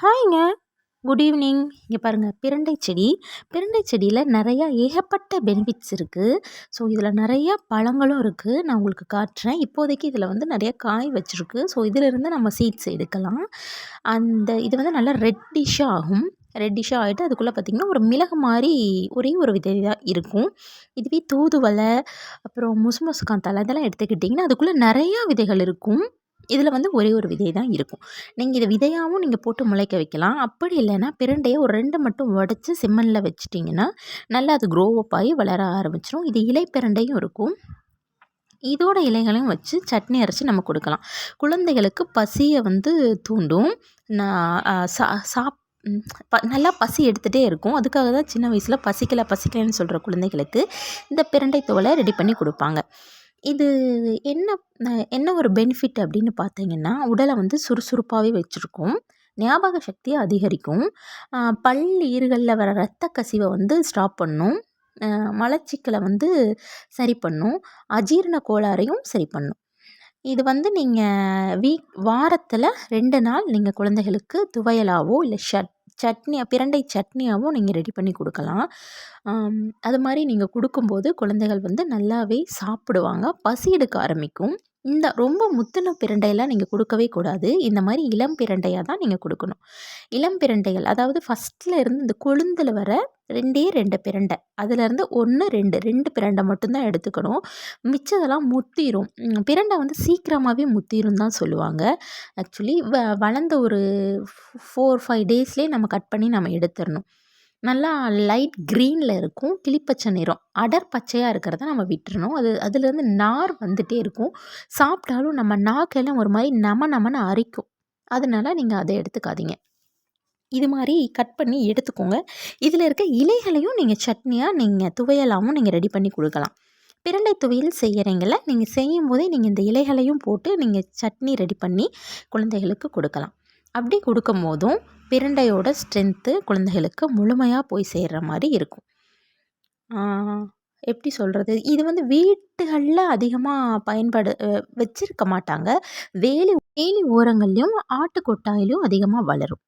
ஹாய்ங்க. Good evening. இங்கே பாருங்கள் பிரண்டை செடி. பிரண்டை செடியில் நிறையா ஏகப்பட்ட பெனிஃபிட்ஸ் இருக்குது ஸோ இதில் நிறையா பழங்களும் இருக்குது நான் உங்களுக்கு காட்டுறேன். இப்போதைக்கு இதில் வந்து நிறைய காய் வச்சுருக்கு. ஸோ இதிலிருந்து நம்ம சீட்ஸ் எடுக்கலாம். அந்த இது வந்து நல்லா ரெட்டிஷாக ஆகும். ரெட்டிஷாக ஆகிட்டு அதுக்குள்ளே பார்த்திங்கன்னா ஒரு மிளகு மாதிரி ஒரே ஒரு விதை தான் இருக்கும். இதுவே தூதுவலை அப்புறம் முசுமுசுக்கான் தலை இதெல்லாம் எடுத்துக்கிட்டிங்கன்னா அதுக்குள்ளே நிறையா விதைகள் இருக்கும். இதில் வந்து ஒரே ஒரு விதை தான் இருக்கும். நீங்கள் இதை விதையாகவும் நீங்கள் போட்டு முளைக்க வைக்கலாம். அப்படி இல்லைன்னா பிரண்டையை ஒரு ரெண்டு மட்டும் உடச்சி சிம்மனில் வச்சிட்டிங்கன்னா நல்லா அது க்ரோ அப் ஆகி வளர ஆரம்பிச்சிடும் இது இலை பிரண்டையும் இருக்கும். இதோட இலைகளையும் வச்சு சட்னி அரைச்சி நம்ம கொடுக்கலாம். குழந்தைகளுக்கு பசியை வந்து தூண்டும். நான் சா சாப் ப நல்லா பசி எடுத்துகிட்டே இருக்கும். அதுக்காக தான் சின்ன வயசில் பசிக்கலை பசிக்கலைன்னு சொல்கிற குழந்தைகளுக்கு இந்த பிரண்டை தோலை ரெடி பண்ணி கொடுப்பாங்க. இது என்ன என்ன ஒரு பெனிஃபிட் அப்படின்னு பார்த்தீங்கன்னா உடலை வந்து சுறுசுறுப்பாகவே வச்சுருக்கும். ஞாபக சக்தியை அதிகரிக்கும். பல் ஈறுகளில் வர ரத்த கசிவை வந்து ஸ்டாப் பண்ணும். மலச்சிக்கலை வந்து சரி பண்ணும். அஜீரண கோளாறையும் சரி பண்ணும். இது வந்து நீங்கள் வீக் வாரத்தில் ரெண்டு நாள் நீங்கள் குழந்தைகளுக்கு துவையலாவோ இல்லை ஷட் சட்னி பிரண்டை சட்னியாகவும் நீங்கள் ரெடி பண்ணி கொடுக்கலாம். அது மாதிரி நீங்கள் கொடுக்கும்போது குழந்தைகள் வந்து நல்லாவே சாப்பிடுவாங்க பசி எடுக்க ஆரம்பிக்கும். இந்த ரொம்ப முத்தின பிரண்டையெல்லாம் நீங்கள் கொடுக்கவே கூடாது. இந்த மாதிரி இளம் பிரண்டையாக தான் நீங்கள் கொடுக்கணும். இளம் பிரண்டைகள் அதாவது ஃபஸ்ட்டில் இருந்து இந்த கொழுந்தில் வர ரெண்டே ரெண்டு பிரண்டை அதுலேருந்து ஒன்று ரெண்டு ரெண்டு பிரண்டை மட்டும்தான் எடுத்துக்கணும். மிச்சதெல்லாம் முத்திரும். பிரண்டை வந்து சீக்கிரமாகவே முத்திரும் தான் சொல்லுவாங்க. ஆக்சுவலி வ வளர்ந்த ஒரு ஃபோர் ஃபைவ் டேஸ்லேயே நம்ம கட் பண்ணி நம்ம எடுத்துடணும். நல்லா லைட் க்ரீனில் இருக்கும். கிளிப்பச்சை நிறம். அடர் பச்சையாக இருக்கிறத நம்ம விட்டுறணும். அது அதுலேருந்து நார் வந்துகிட்டே இருக்கும். சாப்பிட்டாலும் நம்ம நாக்கெல்லாம் ஒரு மாதிரி நம நமன்னு அரிக்கும். அதனால நீங்கள் அதை எடுத்துக்காதீங்க. இது மாதிரி கட் பண்ணி எடுத்துக்கோங்க. இதில் இருக்க இலைகளையும் நீங்கள் சட்னியாக நீங்கள் துவையலாகவும் நீங்கள் ரெடி பண்ணி கொடுக்கலாம். பிரண்டை துவையல் செய்கிறீங்கள நீங்கள் செய்யும் போதே நீங்கள் இந்த இலைகளையும் போட்டு நீங்கள் சட்னி ரெடி பண்ணி குழந்தைகளுக்கு கொடுக்கலாம். அப்படி கொடுக்கும் போதும் பிரண்டையோட ஸ்ட்ரென்த்து குழந்தைகளுக்கு முழுமையாக போய் சேர்கிற மாதிரி இருக்கும். எப்படி சொல்கிறது இது வந்து வீட்டுகளில் அதிகமாக பயன்படு வச்சுருக்க மாட்டாங்க. வேலி வேலி ஓரங்கள்லேயும் ஆட்டு கொட்டாயிலும் அதிகமாக வளரும்.